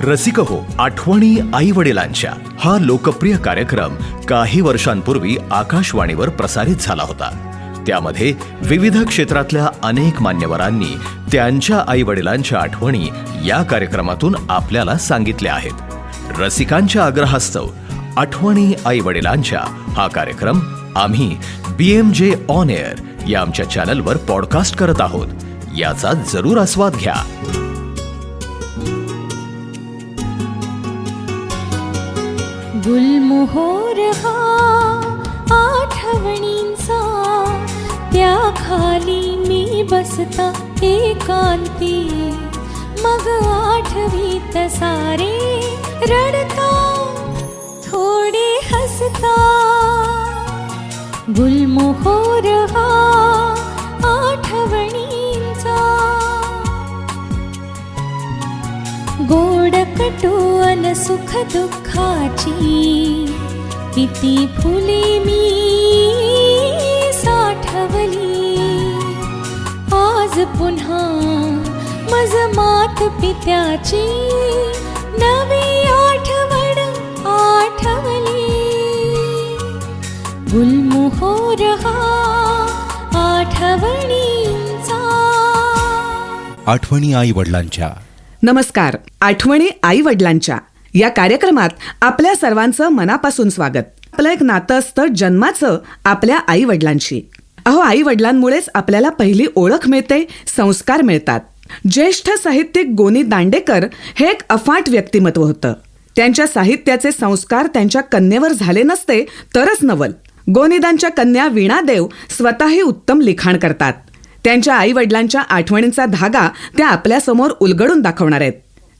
रसिक हो आठवणी आई वडिलांच्या. हा लोकप्रिय कार्यक्रम काही वर्षांपूर्वी आकाशवाणीवर प्रसारित झाला होता. त्यामध्ये विविध क्षेत्रातल्या अनेक मान्यवरांनी त्यांच्या आई वडिलांच्या आठवणी या कार्यक्रमातून आपल्याला सांगितल्या आहेत. रसिकांच्या आग्रहास्तव आठवणी आई वडिलांच्या हा कार्यक्रम आम्ही B M J on air या आमच्या चॅनलवर पॉडकास्ट करत आहोत. याचा जरूर आस्वाद घ्या. गुलमोहोर हा आठवणींचा त्या खाली मी बसता एकांती. मग आठवीत सारे रडता थोडे हसता. गुलमोहोर हा आठवणींचा. गोड कटू अन सुख दुःखाची किती फुले मी साठवली. आज पुन्हा मज मात पित्याची नवी आठवण आठवली. गुलमोहोर हा आठवणींचा. आठवणी आई वडिलांच्या. नमस्कार. आठवणी आई वडिलांच्या. या कार्यक्रमात आपल्या सर्वांचं मनापासून स्वागत. आपलं एक नातं असतं जन्माचं आपल्या आई वडिलांशी अहो आई वडिलांमुळेच आपल्याला पहिली ओळख मिळते संस्कार मिळतात. ज्येष्ठ साहित्यिक गोनी दांडेकर हे एक अफाट व्यक्तिमत्व होतं. त्यांच्या साहित्याचे संस्कार त्यांच्या कन्येवर झाले नसते तरच नवल. गोनिदांच्या कन्या वीणादेव स्वतःही उत्तम लिखाण करतात. त्यांच्या आई वडिलांच्या आठवणींचा धागा त्या आपल्यासमोर उलगडून दाखवणार आहेत.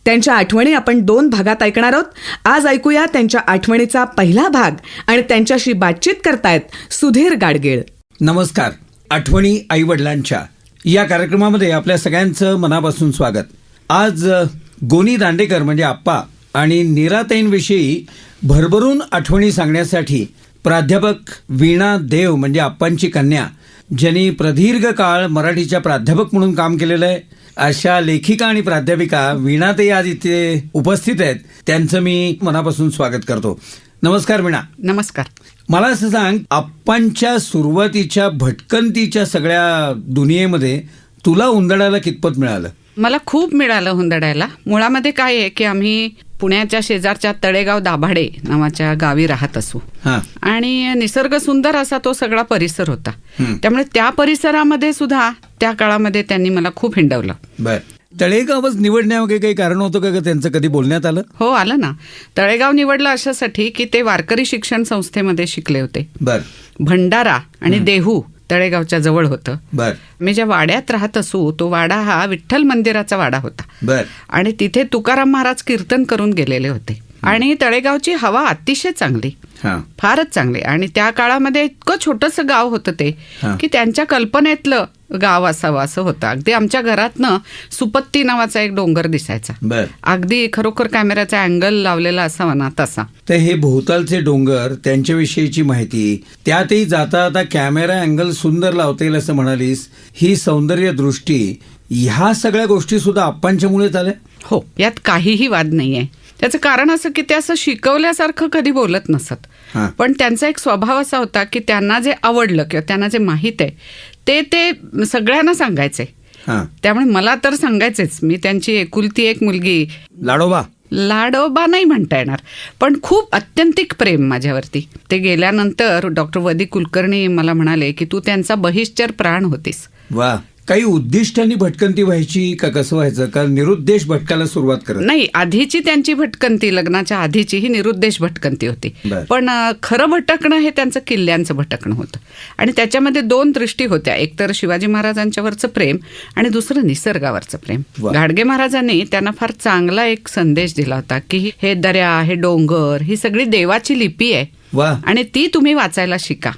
त्यांच्या आठवणी आपण दोन भागात ऐकणार आहोत. आज ऐकूया त्यांच्या आठवणीचा पहिला भाग आणि त्यांच्याशी बातचीत करतायत सुधीर गाडगेळ. नमस्कार. आठवणी आई वडिलांच्या या कार्यक्रमामध्ये आपल्या सगळ्यांचं मनापासून स्वागत. आज गोनी दांडेकर म्हणजे आप्पा आणि निराताईंविषयी भरभरून आठवणी सांगण्यासाठी प्राध्यापक वीणा देव म्हणजे आप्पांची कन्या ज्यांनी प्रदीर्घ काळ मराठीच्या प्राध्यापक म्हणून काम केलेलं आहे. अशा लेखिका आणि प्राध्यापिका वीणाताई आज इथे उपस्थित आहेत. त्यांचं मी मनापासून स्वागत करतो. नमस्कार वीणा. नमस्कार. मला असं सांग आप्पांच्या सुरुवातीच्या भटकंतीच्या सगळ्या दुनियेमध्ये तुला उंदडायला कितपत मिळालं? मला खूप मिळालं हुंदडायला मुळामध्ये काय आहे की आम्ही पुण्याच्या शेजारच्या तळेगाव दाभाडे नावाच्या गावी राहत असू. आणि निसर्ग सुंदर असा तो सगळा परिसर होता. त्यामुळे त्या परिसरामध्ये सुद्धा त्या काळामध्ये त्यांनी मला खूप हिंडवलं. बर. तळेगावच निवडण्यामागे काही कारण होतं का त्यांचं कधी बोलण्यात आलं? हो आलं ना. तळेगाव निवडलं अशासाठी की ते वारकरी शिक्षण संस्थेमध्ये शिकले होते. बर. भंडारा आणि देहू तळेगावच्या जवळ होतं. बर. मी ज्या वाड्यात राहत असू तो वाडा हा विठ्ठल मंदिराचा वाडा होता. बर. आणि तिथे तुकाराम महाराज कीर्तन करून गेलेले होते. आणि तळेगावची हवा अतिशय चांगली. फारच चांगली. आणि त्या काळामध्ये इतकं छोटंसं गाव होतं ते. की त्यांच्या कल्पनेतलं गाव असावं असं होतं. अगदी आमच्या घरातनं सुपत्ती नावाचा एक डोंगर दिसायचा. बर. अगदी खरोखर कॅमेऱ्याचा अँगल लावलेला असावा ना तसा. तर हे भोवतालचे डोंगर त्यांच्याविषयीची माहिती त्यातही जाता आता कॅमेरा अँगल सुंदर लावता येईल असं म्हणालीस ही सौंदर्य दृष्टी ह्या सगळ्या गोष्टी सुद्धा आप्पांच्यामुळेच आल्या? हो यात काहीही वाद नाहीये. त्याचं कारण असं की ते असं शिकवल्यासारखं कधी बोलत नसत. पण त्यांचा एक स्वभाव असा होता की त्यांना जे आवडलं किंवा त्यांना जे माहीत आहे ते ते सगळ्यांना सांगायचे. हा. त्यामुळे मला तर सांगायचेच. मी त्यांची एकुलती एक मुलगी. लाडोबा. लाडोबा नाही म्हणता येणार. पण खूप अत्यंतिक प्रेम माझ्यावरती. ते गेल्यानंतर डॉक्टर वदी कुलकर्णी मला म्हणाले की तू त्यांचा बहिष्टर प्राण होतीस. वा. काही उद्दिष्टांनी भटकंती व्हायची का कसं व्हायचं? का निरुद्देश भटकायला सुरुवात करत? नाही आधीची त्यांची भटकंती लग्नाच्या आधीची ही निरुद्देश भटकंती होती. पण खरं भटकणं हे त्यांचं किल्ल्यांचं भटकणं होतं. आणि त्याच्यामध्ये दोन दृष्टी होत्या. एक तर शिवाजी महाराजांच्यावरचं प्रेम आणि दुसरं निसर्गावरचं प्रेम. वा. गाडगे महाराजांनी त्यांना फार चांगला एक संदेश दिला होता की हे दर्या हे डोंगर ही सगळी देवाची लिपी आहे. वा. आणि ती तुम्ही वाचायला शिका.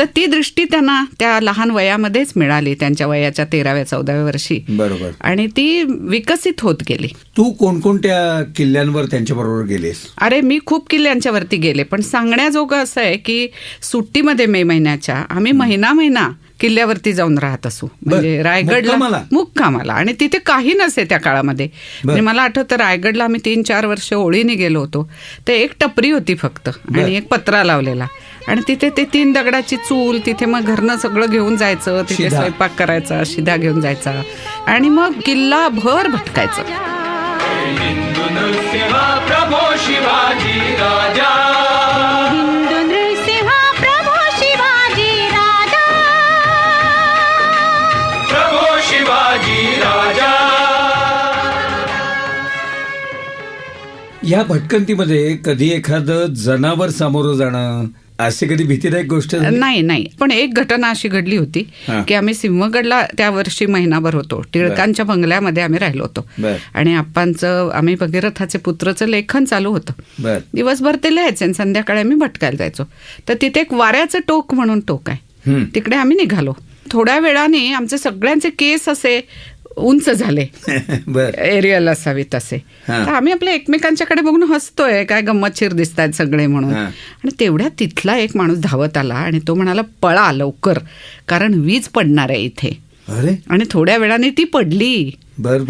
तर ती दृष्टी त्यांना त्या लहान वयामध्येच मिळाली त्यांच्या वयाच्या तेराव्या चौदाव्या वर्षी. बरोबर. आणि ती विकसित होत गेली. तू कोणकोणत्या किल्ल्यांवर त्यांच्याबरोबर गेलेस? अरे मी खूप किल्ल्यांच्यावरती गेले पण सांगण्याजोगं असं आहे की सुट्टीमध्ये मे महिन्याच्या आम्ही महिना महिना किल्ल्यावरती जाऊन राहत असू. म्हणजे. रायगडला मुक्कामाला? आणि तिथे काही नसे त्या काळामध्ये. म्हणजे मला आठवतं रायगडला आम्ही तीन चार वर्ष ओळीने गेलो होतो. तर एक टपरी होती फक्त आणि एक पत्रा लावलेला. आणि तिथे ते तीन दगडाची चूल तिथे मग घरनं सगळं घेऊन जायचं तिथे. स्वयंपाक करायचा शिधा घेऊन जायचा. आणि मग किल्ला भर भटकायचं. हिंदू नृसिंह प्रभू शिवाजी राजा. या भटकंतीमध्ये कधी एखादं जनावर सामोरं जाणं असे कधी भीतीदायक गोष्ट? नाही नाही. पण एक घटना अशी घडली होती. की आम्ही सिंहगडला त्या वर्षी महिनाभर होतो. टिळकांच्या बंगल्यामध्ये आम्ही राहिलो होतो. आणि आप्पांचं आम्ही भगीरथाचे पुत्रचं लेखन चालू होतं. दिवसभर ते लिहायचे आणि संध्याकाळी आम्ही भटकायला जायचो. तर तिथे एक वाऱ्याचं टोक म्हणून टोक आहे. तिकडे आम्ही निघालो. थोड्या वेळाने आमचे सगळ्यांचे केस असे उंच झाले. एरियल असावी तसे. तर आम्ही आपल्या एकमेकांच्याकडे बघून हसतोय काय गंमतशीर दिसतात सगळे म्हणून. आणि तेवढ्यात तिथला एक माणूस धावत आला आणि तो म्हणाला पळा लवकर कारण वीज पडणार आहे इथे. आणि थोड्या वेळाने ती पडली.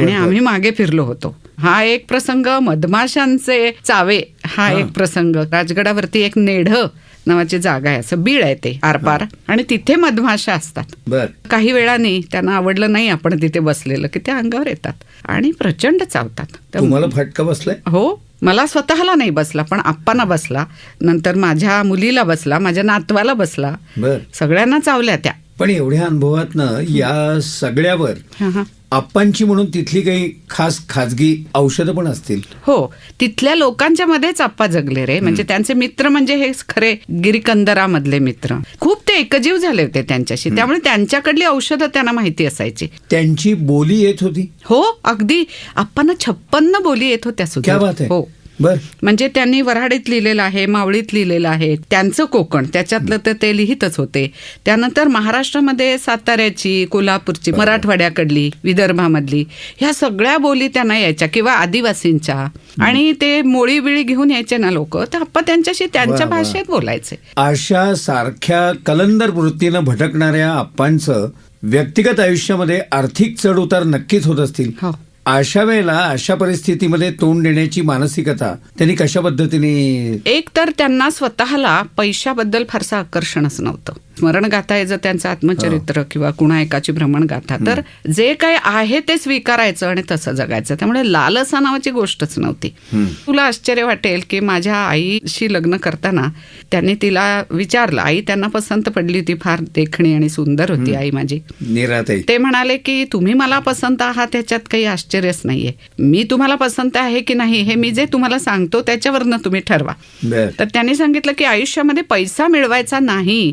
आणि. आम्ही मागे फिरलो होतो. हा एक प्रसंग मधमाशांचे चावे हा. एक प्रसंग. राजगडावरती एक नेढ नावाची जागा आहे. असं बीळ आहे ते आरपार. आणि तिथे मधमाशा असतात. बर. काही वेळाने त्यांना आवडलं नाही आपण तिथे बसलेलं की त्या अंगावर येतात आणि प्रचंड चावतात. तुम्हाला फटका बसलाय? हो. मला स्वतःला नाही बसला पण आप्पांना बसला. नंतर माझ्या मुलीला बसला माझ्या नातवाला बसला. बर. सगळ्यांना चावल्या त्या. पण एवढ्या अनुभवातनं या सगळ्यावर हा, हा. आप्पांची म्हणून तिथली काही खास खाजगी औषधं पण असतील. हो तिथल्या लोकांच्या मध्येच आप्पा जगले रे. म्हणजे त्यांचे मित्र म्हणजे हे खरे गिरीकंदरामधले मित्र. खूप ते एकजीव झाले होते त्यांच्याशी. त्यामुळे त्यांच्याकडली औषधं त्यांना माहिती असायची. त्यांची बोली येत होती? हो अगदी. आप्पांना छप्पन्न बोली येत होत्या सुद्धा. हो. म्हणजे त्यांनी वऱ्हाडीत लिहिलेलं आहे मावळीत लिहिलेलं आहे. त्यांचं कोकण त्याच्यातलं तर ते लिहितच होते. त्यानंतर महाराष्ट्रामध्ये साताऱ्याची कोल्हापूरची मराठवाड्याकडली विदर्भामधली ह्या सगळ्या बोली त्यांना यायच्या किंवा आदिवासींच्या. आणि ते मोळी बिळी घेऊन यायचे ना लोक तर आप्पा त्यांच्याशी त्यांच्या. भाषेत बोलायचे. अशा सारख्या कलंदर वृत्तीनं भटकणाऱ्या आप्पांचं व्यक्तिगत आयुष्यामध्ये आर्थिक चढ उतार नक्कीच होत असतील. हो. अशा वेळेला अशा परिस्थितीमध्ये तोंड देण्याची मानसिकता त्यांनी कशा पद्धतीने एक तर त्यांना स्वतःला पैशाबद्दल फारसं आकर्षणच नव्हतं. स्मरणगाथा आहे जर त्यांचं आत्मचरित्र किंवा कुणा एकाची भ्रमणगाथा तर जे काय आहे ते स्वीकारायचं आणि तसं जगायचं. त्यामुळे लालसा नावाची गोष्टच नव्हती. तुला आश्चर्य वाटेल की माझ्या आईशी लग्न करताना त्यांनी तिला विचारलं. आई त्यांना पसंत पडली होती फार देखणी आणि सुंदर होती आई माझी. ते म्हणाले की तुम्ही मला पसंत आहात ह्याच्यात काही आश्चर्यच नाहीये. मी तुम्हाला पसंत आहे की नाही हे मी जे तुम्हाला सांगतो त्याच्यावरनं तुम्ही ठरवा. तर त्यांनी सांगितलं की आयुष्यामध्ये पैसा मिळवायचा नाही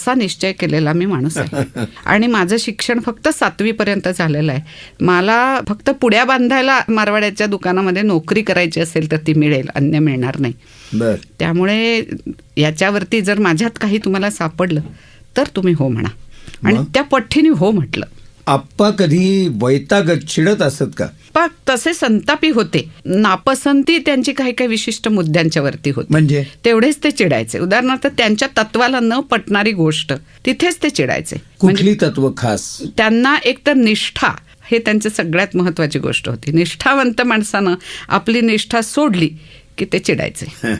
असा निश्चय केलेला मी माणूस आहे. आणि माझं शिक्षण फक्त सातवी पर्यंत झालेलं आहे. मला फक्त पुड्या बांधायला मारवाड्याच्या दुकानामध्ये नोकरी करायची असेल तर ती मिळेल अन्य मिळणार नाही. त्यामुळे याच्यावरती जर माझ्यात काही तुम्हाला सापडलं तर तुम्ही हो म्हणा. आणि? त्या पठ्ठीने हो म्हटलं. आप्पा कधी वैतागत चिडत असत का? पण तसे संतापी होते. नापसंती त्यांची काही काही विशिष्ट मुद्द्यांच्या वरती होती. म्हणजे? तेवढेच ते चिडायचे. उदाहरणार्थ त्यांच्या तत्वाला न पटणारी गोष्ट तिथेच ते चिडायचे. म्हणजे कुठली तत्व खास? त्यांना एकतर निष्ठा हे त्यांची सगळ्यात महत्वाची गोष्ट होती. निष्ठावंत माणसानं आपली निष्ठा सोडली की ते चिडायचे.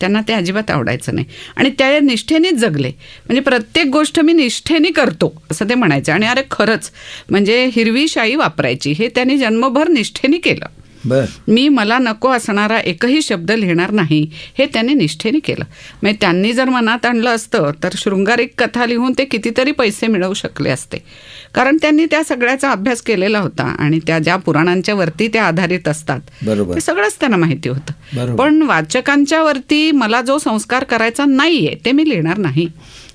त्यांना ते अजिबात आवडायचं नाही. आणि त्या निष्ठेनेच जगले. म्हणजे प्रत्येक गोष्ट मी निष्ठेने करतो असं ते म्हणायचे. आणि अरे खरंच म्हणजे हिरवी शाई वापरायची हे त्यांनी जन्मभर निष्ठेने केलं. मी मला नको असणारा एकही शब्द लिहिणार नाही हे त्यांनी निष्ठेने केलं. म्हणजे त्यांनी जर मनात आणलं असतं तर शृंगारिक कथा लिहून ते कितीतरी पैसे मिळवू शकले असते. कारण त्यांनी त्या सगळ्याचा अभ्यास केलेला होता आणि त्या ज्या पुराणांच्या वरती त्या आधारित असतात बरोबर. ते सगळंच त्यांना माहिती होतं. पण वाचकांच्या वरती मला जो संस्कार करायचा नाहीये ते मी लिहिणार नाही.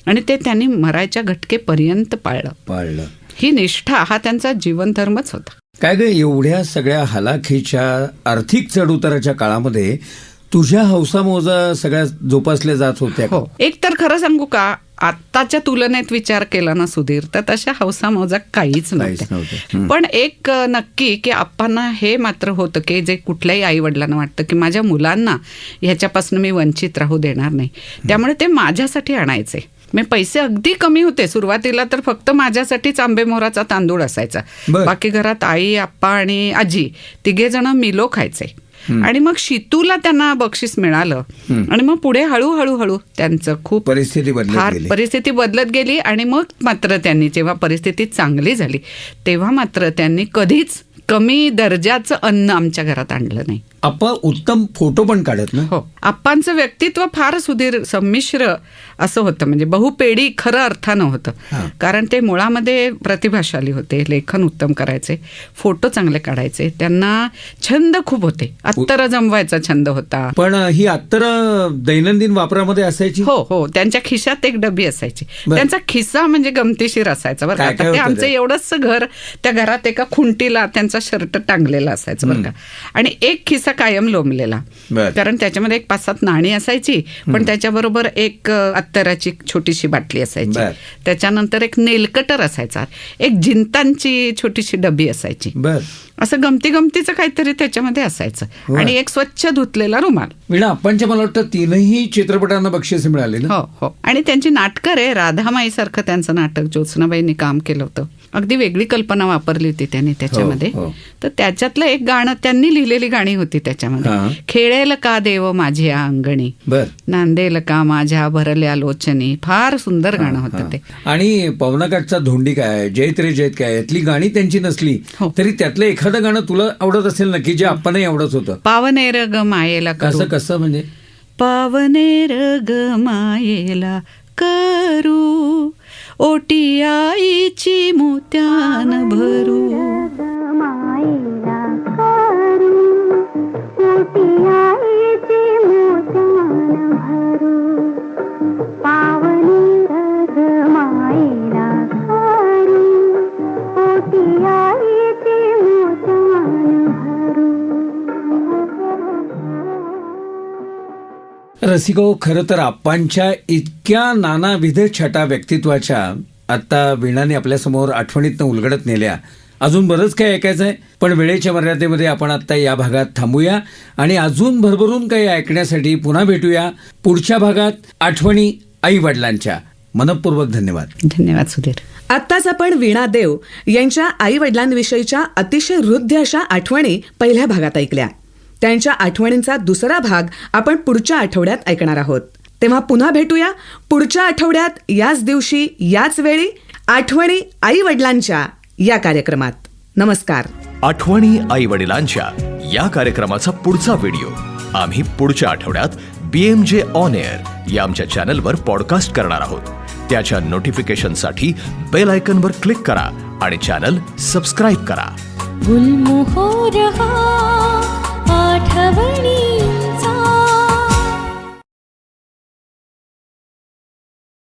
आणि ते त्यांनी मरायच्या घटकेपर्यंत पाळलं. पाळलं. ही निष्ठा हा त्यांचा जीवनधर्मच होता. काय ग एवढ्या सगळ्या हलाखीच्या आर्थिक चढउताराच्या काळामध्ये तुझ्या हौसामोजा सगळ्या जोपासल्या जात होत्या? हो. एक तर खरं सांगू का आत्ताच्या तुलनेत विचार केला ना सुधीर तर तशा हौसा मौजा काहीच नव्हत्या. नव्हत्या. पण एक नक्की की आप्पांना हे मात्र होतं की जे कुठल्याही आई वडिलांना वाटतं की माझ्या मुलांना ह्याच्यापासून मी वंचित राहू देणार नाही. त्यामुळे ते माझ्यासाठी आणायचे. मी पैसे अगदी कमी होते. सुरुवातीला तर फक्त माझ्यासाठीच आंबे मोराचा तांदूळ असायचा. बाकी घरात आई आप्पा आणि आजी तिघे जण मिलो खायचे. आणि मग शितूला त्यांना बक्षीस मिळालं. आणि मग पुढे हळूहळू हळू त्यांचं खूप परिस्थिती बदलत. परिस्थिती बदलत गेली आणि मग मात्र त्यांनी जेव्हा परिस्थिती चांगली झाली तेव्हा मात्र त्यांनी कधीच कमी दर्जाचं अन्न आमच्या घरात आणलं नाही. आप्पा उत्तम फोटो पण काढत ना? हो. आप्पांचं व्यक्तित्व फार सुधीर संमिश्र असं होतं. म्हणजे बहुपेढी खरं अर्थानं होतं. कारण ते मुळामध्ये प्रतिभाशाली होते लेखन उत्तम करायचे फोटो चांगले काढायचे. त्यांना छंद खूप होते. अत्तर जमवायचा छंद होता. पण ही अत्तर दैनंदिन वापरामध्ये असायची? हो हो. त्यांच्या खिशात एक डबी असायची. त्यांचा खिस्सा म्हणजे गमतीशीर असायचा बरं ते आमचं? एवढंच घर त्या घरात एका खुंटीला त्यांचा शर्ट टांगलेला असायचा बरं का. आणि एक खिस्सा कायम लोंबलेला. कारण त्याच्यामध्ये एक पाच सात नाणी असायची पण त्याच्याबरोबर एक अत्तराची छोटीशी बाटली असायची. त्याच्यानंतर एक नेलकटर असायचा. एक जिंतांची छोटीशी डबी असायची. असं गमती गमतीचं काहीतरी त्याच्यामध्ये असायचं. आणि एक स्वच्छ धुतलेला रुमाल. वीणा आप्पांच्या मला वाटतं तीनही चित्रपटांना बक्षीस मिळाले हो हो. आणि त्यांची नाटकं रे राधामाई सारखं त्यांचं नाटक ज्योत्सनाबाईंनी काम केलं होतं. अगदी वेगळी कल्पना वापरली होती त्यांनी त्याच्यामध्ये. हो. तर त्याच्यातलं एक गाणं त्यांनी लिहिलेली गाणी होती हा. त्याच्यामध्ये खेळेल का देव माझ्या अंगणी? नांदेल का माझ्या भरल्या लोचनी? फार सुंदर गाणं होतं ते. आणि पवनाकाठचा धोंडी काय जयत रे जयत काय यातली गाणी त्यांची नसली हो. तरी त्यातलं एखादं गाणं तुला आवडत असेल ना की जे आप्पांनाही आवडत होतं? पावनेर ग मायेला कसं कसं म्हणजे? पावनेर ग मायेला करू. ओटी आईची मोत्यान भरू. रसिको खरं तर आप्पांच्या इतक्या नानाविध छटा व्यक्तित्वाच्या आता वीणाने आपल्यासमोर आठवणीतनं उलगडत नेल्या. अजून बरंच काही ऐकायचं आहे पण वेळेच्या मर्यादेमध्ये आपण आता या भागात थांबूया आणि अजून भरभरून काही ऐकण्यासाठी पुन्हा भेटूया पुढच्या भागात आठवणी आई वडिलांच्या. मनपूर्वक धन्यवाद. धन्यवाद सुधीर. आत्ताच आपण वीणा देव यांच्या आई वडिलांविषयीच्या अतिशय हृद्य अशा आठवणी पहिल्या भागात ऐकल्या. त्यांच्या आठवणींचा दुसरा भाग आपण पुढच्या आठवड्यात ऐकणार आहोत. तेव्हा पुन्हा भेटूया. पुढच्या आठवड्यात याच दिवशी याच वेळी आठवणी आई वडिलांच्या या कार्यक्रमात. नमस्कार. आठवणी आई वडिलांच्या या कार्यक्रमाचा पुढचा व्हिडिओ. आम्ही पुढच्या आठवड्यात बीएमजे ऑन एअर या आमच्या चॅनलवर पॉडकास्ट करणार आहोत. त्याच्या नोटिफिकेशनसाठी बेल आयकनवर क्लिक करा आणि चॅनल सबस्क्राईब करा. गुलमोहर हा आठवणी